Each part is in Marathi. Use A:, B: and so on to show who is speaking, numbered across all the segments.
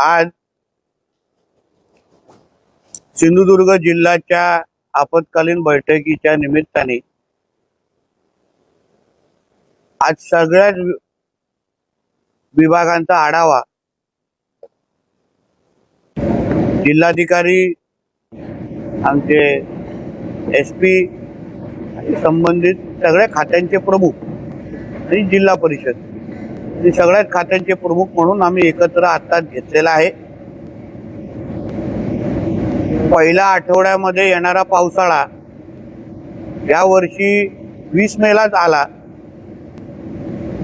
A: आज सिंधुदुर्ग जिल्ह्याच्या आपत्कालीन बैठकीच्या निमित्ताने आज सगळ्याच विभागांचा आढावा जिल्हाधिकारी आमचे एस पी संबंधित सगळ्या खात्यांचे प्रमुख आणि जिल्हा परिषद. सगळ्याच खात्यांचे प्रमुख म्हणून आम्ही एकत्र हातात घेतलेला आहे. पहिल्या आठवड्यामध्ये येणारा पावसाळा या वर्षी वीस मेलाच आला.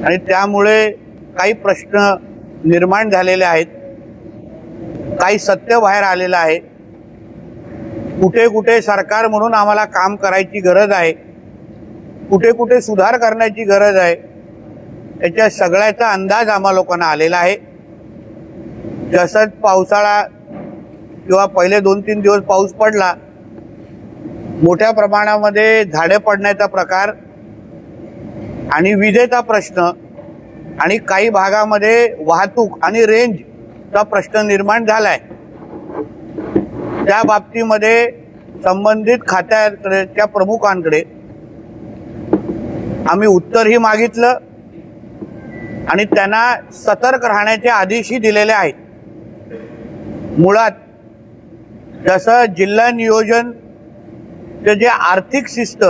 A: आणि त्यामुळे काही प्रश्न निर्माण झालेले आहेत. काही सत्य बाहेर आलेलं आहे. कुठे कुठे सरकार म्हणून आम्हाला काम करायची गरज आहे. कुठे कुठे सुधार करण्याची गरज आहे. याच्या सगळ्याचा अंदाज आम्हा लोकांना आलेला आहे. जसंच पावसाळा किंवा पहिले दोन तीन दिवस पाऊस पडला मोठ्या प्रमाणामध्ये झाडे पडण्याचा प्रकार आणि विजेचा प्रश्न आणि काही भागामध्ये वाहतूक आणि रेंजचा प्रश्न निर्माण झालाय. त्या बाबतीमध्ये संबंधित खात्याकडे त्या प्रमुखांकडे आम्ही उत्तरही मागितलं. आणि त्यांना सतर्क राहण्याचे आदेशही दिलेले आहेत. मुळात जसं जिल्हा नियोजन जे आर्थिक शिस्त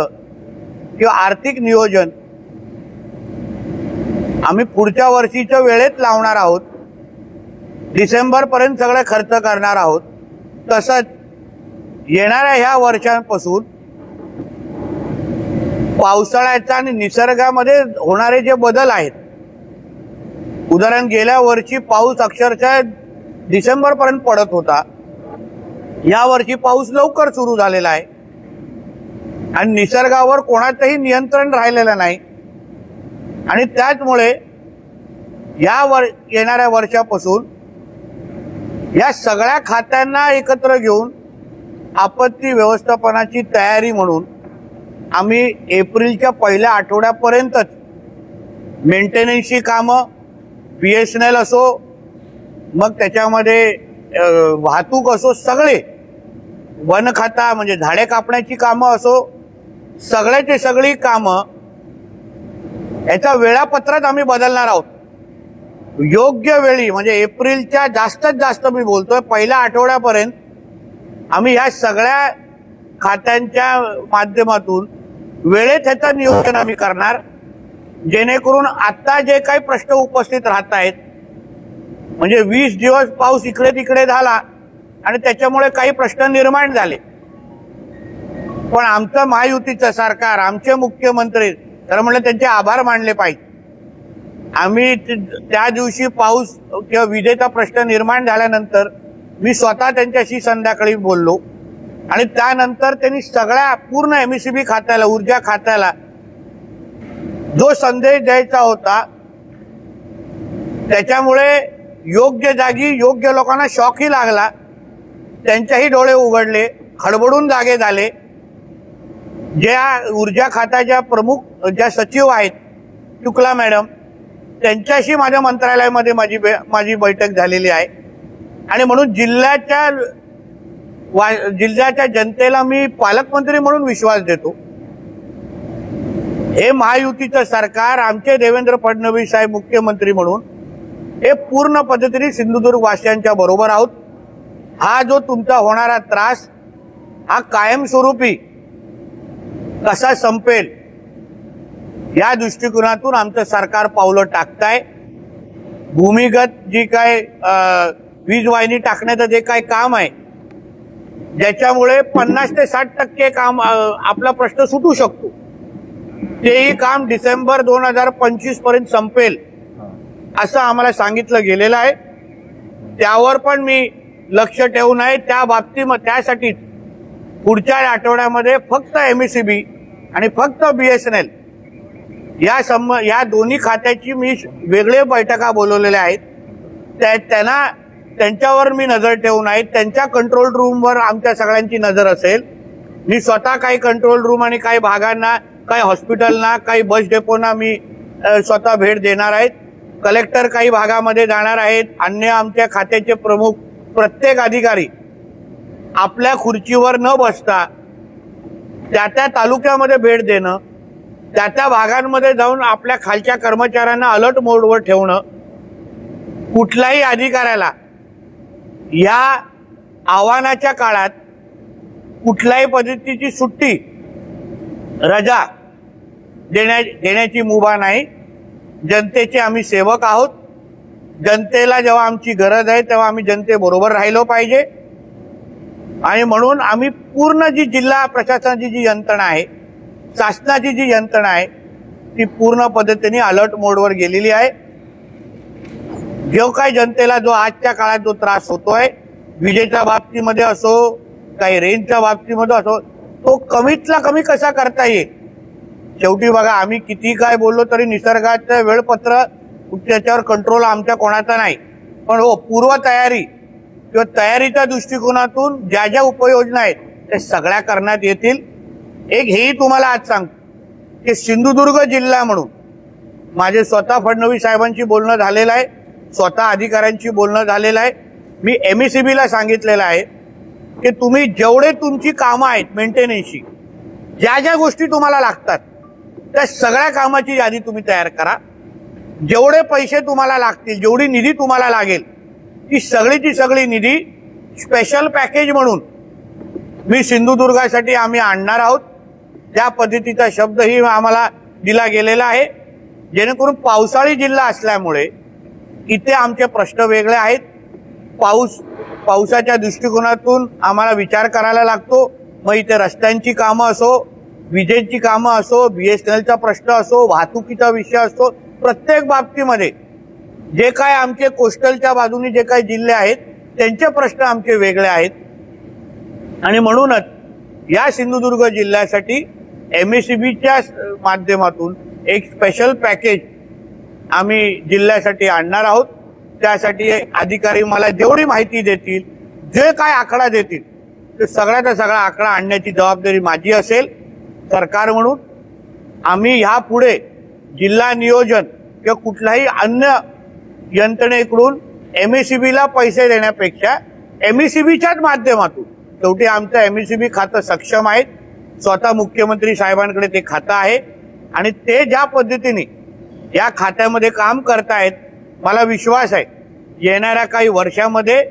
A: किंवा आर्थिक नियोजन आम्ही पुढच्या वर्षीच्या वेळेत लावणार आहोत. डिसेंबरपर्यंत सगळे खर्च करणार आहोत. तसंच येणाऱ्या ह्या वर्षांपासून पावसाळ्याचा आणि निसर्गामध्ये होणारे जे बदल आहेत उदाहरण गेल्या वर्षी पाऊस अक्षरशः डिसेंबर पर्यंत पडत होता. या वर्षी पाऊस लवकर सुरू झालेला आहे. आणि निसर्गावर कोणाचंही नियंत्रण राहिलेलं नाही. आणि त्याचमुळे या वर येणाऱ्या वर्षापासून या सगळ्या खात्यांना एकत्र घेऊन आपत्ती व्यवस्थापनाची तयारी म्हणून आम्ही एप्रिलच्या पहिल्या आठवड्यापर्यंतच मेंटेनन्सची कामं बी एस एन एल असो मग त्याच्यामध्ये वाहतूक असो सगळे. वन खाता म्हणजे झाडे कापण्याची कामं असो सगळ्याची सगळी कामं याचा वेळापत्रात आम्ही बदलणार आहोत. योग्य वेळी म्हणजे एप्रिलच्या जास्तीत जास्त मी बोलतोय पहिल्या आठवड्यापर्यंत आम्ही ह्या सगळ्या खात्यांच्या माध्यमातून वेळेत ह्याचं नियोजन आम्ही करणार. जेणेकरून आता जे काही प्रश्न उपस्थित राहत आहेत म्हणजे वीस दिवस पाऊस इकडे तिकडे झाला आणि त्याच्यामुळे काही प्रश्न निर्माण झाले. पण आमचं महायुतीचं सरकार आमचे मुख्यमंत्री तर म्हणलं त्यांचे आभार मानले पाहिजे. आम्ही त्या दिवशी पाऊस किंवा विजेचा प्रश्न निर्माण झाल्यानंतर मी स्वतः त्यांच्याशी संध्याकाळी बोललो. आणि त्यानंतर त्यांनी सगळ्या पूर्ण एम खात्याला ऊर्जा खात्याला जो संदेश द्यायचा होता त्याच्यामुळे योग्य जागी योग्य लोकांना शॉकही लागला. त्यांच्याही डोळे उघडले खडबडून जागे झाले. ज्या ऊर्जा खात्याच्या प्रमुख ज्या सचिव आहेत शुक्ला मॅडम त्यांच्याशी माझ्या मंत्रालयामध्ये माझी बे- माझी बैठक झालेली आहे. आणि म्हणून जिल्ह्याच्या वा जिल्ह्याच्या जनतेला मी पालकमंत्री म्हणून विश्वास देतो. हे महायुतीचं सरकार आमचे देवेंद्र फडणवीस साहेब मुख्यमंत्री म्हणून हे पूर्ण पद्धतीने सिंधुदुर्ग वासियांच्या बरोबर आहोत. हा जो तुमचा होणारा त्रास हा कायमस्वरूपी कसा संपेल या दृष्टिकोनातून आमचं सरकार पावलं टाकताय. भूमिगत जी काय वीज वाहिनी टाकण्याचं जे काय काम आहे ज्याच्यामुळे पन्नास ते साठ टक्के काम आपला प्रश्न सुटू शकतो. तेही काम डिसेंबर दोन हजार पंचवीसपर्यंत संपेल. असं आम्हाला सांगितलं गेलेलं आहे. त्यावर पण मी लक्ष ठेवून आहे. त्या बाबतीत त्यासाठीच पुढच्या आठवड्यामध्ये फक्त एम आणि फक्त बी एस एन एल या संब या दोन्ही खात्याची मी वेगळे बैठका बोलवलेल्या आहेत. त्या त्यांना त्यांच्यावर मी नजर ठेवून आहे. त्यांच्या कंट्रोल रूमवर आमच्या सगळ्यांची नजर असेल. मी स्वतः काही कंट्रोल रूम आणि काही भागांना काही हॉस्पिटलना काही बस डेपोना मी स्वतः भेट देणार आहेत. कलेक्टर काही भागामध्ये जाणार आहेत. अन्य आमच्या खात्याचे प्रमुख प्रत्येक अधिकारी आपल्या खुर्चीवर न बसता त्या त्या तालुक्यामध्ये भेट देणं त्या त्या भागांमध्ये जाऊन आपल्या खालच्या कर्मचाऱ्यांना अलर्ट मोडवर ठेवणं कुठल्याही अधिकाऱ्याला या आव्हानाच्या काळात कुठल्याही पद्धतीची सुट्टी रजा देण्या देण्याची मुभा नाही. जनतेचे आम्ही सेवक आहोत. जनतेला जेव्हा आमची गरज आहे तेव्हा आम्ही जनतेबरोबर राहिलो पाहिजे. आणि म्हणून आम्ही पूर्ण जी जिल्हा प्रशासनाची जी यंत्रणा आहे शासनाची जी यंत्रणा आहे ती पूर्ण पद्धतीने अलर्ट मोडवर गेलेली आहे. जो काय जनतेला जो आजच्या काळात जो त्रास होतोय विजेच्या बाबतीमध्ये असो काही रेंजच्या बाबतीमध्ये असो तो कमीतला कमी कसा करता येईल? शेवटी बघा आम्ही किती काय बोललो तरी निसर्गाचं वेळपत्र त्याच्यावर कंट्रोल आमच्या कोणाचा नाही. पण हो पूर्वतयारी किंवा तयारीच्या दृष्टिकोनातून ज्या ज्या उपाययोजना आहेत त्या सगळ्या करण्यात येतील. एक हेही तुम्हाला आज सांगतो की सिंधुदुर्ग जिल्हा म्हणून माझे स्वतः फडणवीस साहेबांशी बोलणं झालेलं आहे स्वतः अधिकाऱ्यांशी बोलणं झालेलं आहे. मी एम ए सी बीला सांगितलेलं आहे की तुम्ही जेवढे तुमची कामं आहेत मेंटेनन्सची ज्या ज्या गोष्टी तुम्हाला लागतात त्या सगळ्या कामाची यादी तुम्ही तयार करा. जेवढे पैसे तुम्हाला लागतील जेवढी निधी तुम्हाला लागेल ती सगळीची सगळी निधी स्पेशल पॅकेज म्हणून मी सिंधुदुर्गासाठी आम्ही आणणार आहोत. त्या पद्धतीचा शब्दही आम्हाला दिला गेलेला आहे. जेणेकरून पावसाळी जिल्हा असल्यामुळे इथे आमचे प्रश्न वेगळे आहेत. पाऊस पावसाच्या दृष्टिकोनातून आम्हाला विचार करायला लागतो. मग इथे रस्त्यांची कामं असो विजेची कामं असो बी एस एन एलचा प्रश्न असो वाहतुकीचा विषय असो प्रत्येक बाबतीमध्ये जे काय आमचे कोस्टलच्या बाजूने जे काही जिल्हे आहेत त्यांचे प्रश्न आमचे वेगळे आहेत. आणि म्हणूनच या सिंधुदुर्ग जिल्ह्यासाठी एम एस सी बीच्या माध्यमातून एक स्पेशल पॅकेज आम्ही जिल्ह्यासाठी आणणार आहोत. त्यासाठी अधिकारी मला जेवढी माहिती देतील जे काय आकडा देतील ते सगळ्याचा सगळा आकडा आणण्याची जबाबदारी माझी असेल. सरकार म्हणून आम्ही ह्या पुढे जिल्हा नियोजन किंवा कुठल्याही अन्य यंत्रणेकडून एम एस सी बीला पैसे देण्यापेक्षा एम एस सी बीच्याच माध्यमातून शेवटी आमचं एम एस सी बी खातं सक्षम आहे स्वतः मुख्यमंत्री साहेबांकडे ते खातं आहे. आणि ते ज्या पद्धतीने या खात्यामध्ये काम करतायत मला विश्वास आहे येणाऱ्या काही वर्षामध्ये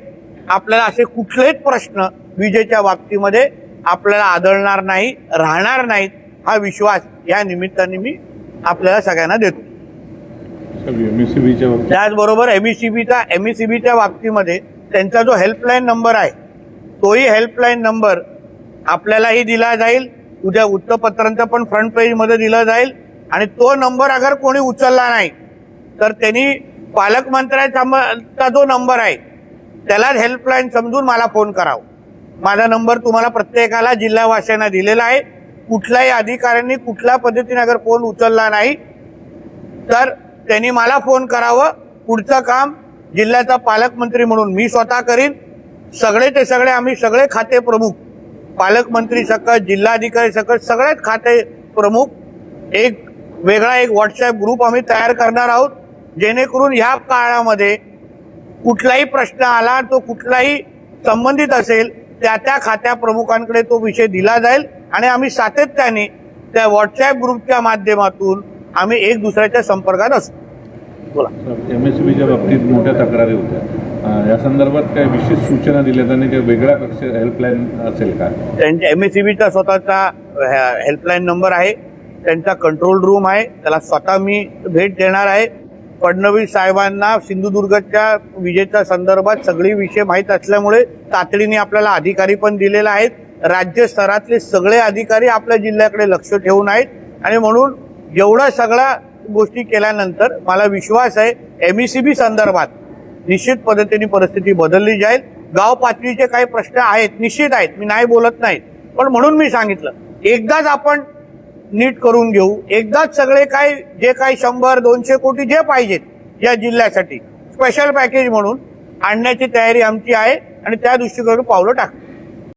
A: आपल्याला असे कुठलेच प्रश्न विजेच्या बाबतीमध्ये आपल्याला आढळणार नाही राहणार नाहीत हा विश्वास या निमित्ताने मी आपल्याला सगळ्यांना देतो.
B: बाबतीत?
A: त्याचबरोबर एमईसीबीचा एमईसीबीच्या बाबतीमध्ये त्यांचा जो हेल्पलाईन नंबर आहे तोही हेल्पलाईन नंबर आपल्यालाही दिला जाईल उद्या वृत्तपत्रांचा पण फ्रंट पेजमध्ये दिला जाईल आणि तो नंबर अगर कोणी उचलला नाही तर त्यांनी पालकमंत्र्याचा जो नंबर आहे त्यालाच हेल्पलाईन समजून मला फोन करावा. माझा नंबर तुम्हाला प्रत्येकाला जिल्हावासियांना दिलेला आहे. कुठल्याही अधिकाऱ्यांनी कुठल्या पद्धतीने अगर फोन उचलला नाही. तर त्यांनी मला फोन करावं. पुढचं काम जिल्ह्याचा पालकमंत्री म्हणून मी स्वतः करीन. सगळे ते सगळे आम्ही सगळे खाते प्रमुख. पालकमंत्री सकट जिल्हाधिकारी सकट सगळेच खाते प्रमुख. एक वेगळा एक व्हॉट्सअप ग्रुप आम्ही तयार करणार आहोत. जेणेकरून ह्या काळामध्ये कुठलाही प्रश्न आला तो कुठलाही संबंधित असेल त्या त्या खात्या प्रमुखांकडे तो विषय दिला जाईल आणि आम्ही सातत्याने त्या व्हॉट्सअप ग्रुपच्या माध्यमातून आम्ही एक दुसऱ्याच्या संपर्कात असतो बोला.
B: एमएससीबीच्या बाबतीत मोठ्या तक्रारी होत्या. या संदर्भात काही विशेष सूचना दिल्या त्यांनी काही वेगळा कक्ष हेल्पलाईन असेल का?
A: त्यांच्या एम एस सी बीचा स्वतःचा हेल्पलाईन नंबर आहे. त्यांचा कंट्रोल रूम आहे. त्याला स्वतः मी भेट देणार आहे. फडणवीस साहेबांना सिंधुदुर्गच्या विजेच्या संदर्भात सगळी विषय माहीत असल्यामुळे तातडीने आपल्याला अधिकारी पण दिलेले आहेत. राज्य स्तरातले सगळे अधिकारी आपल्या जिल्ह्याकडे लक्ष ठेवून आहेत. आणि म्हणून एवढा सगळ्या गोष्टी केल्यानंतर मला विश्वास आहे एम बी संदर्भात निश्चित पद्धतीने परिस्थिती बदलली जाईल. गाव पातळीचे काही प्रश्न आहेत निश्चित आहेत. मी नाही बोलत नाही. पण म्हणून मी सांगितलं एकदाच आपण नीट करून घेऊ. एकदाच सगळे काय जे काही शंभर दोनशे कोटी जे पाहिजेत या जिल्ह्यासाठी स्पेशल पॅकेज म्हणून आणण्याची तयारी आमची आहे आणि त्या दृष्टीकडून पावलं टाकतो.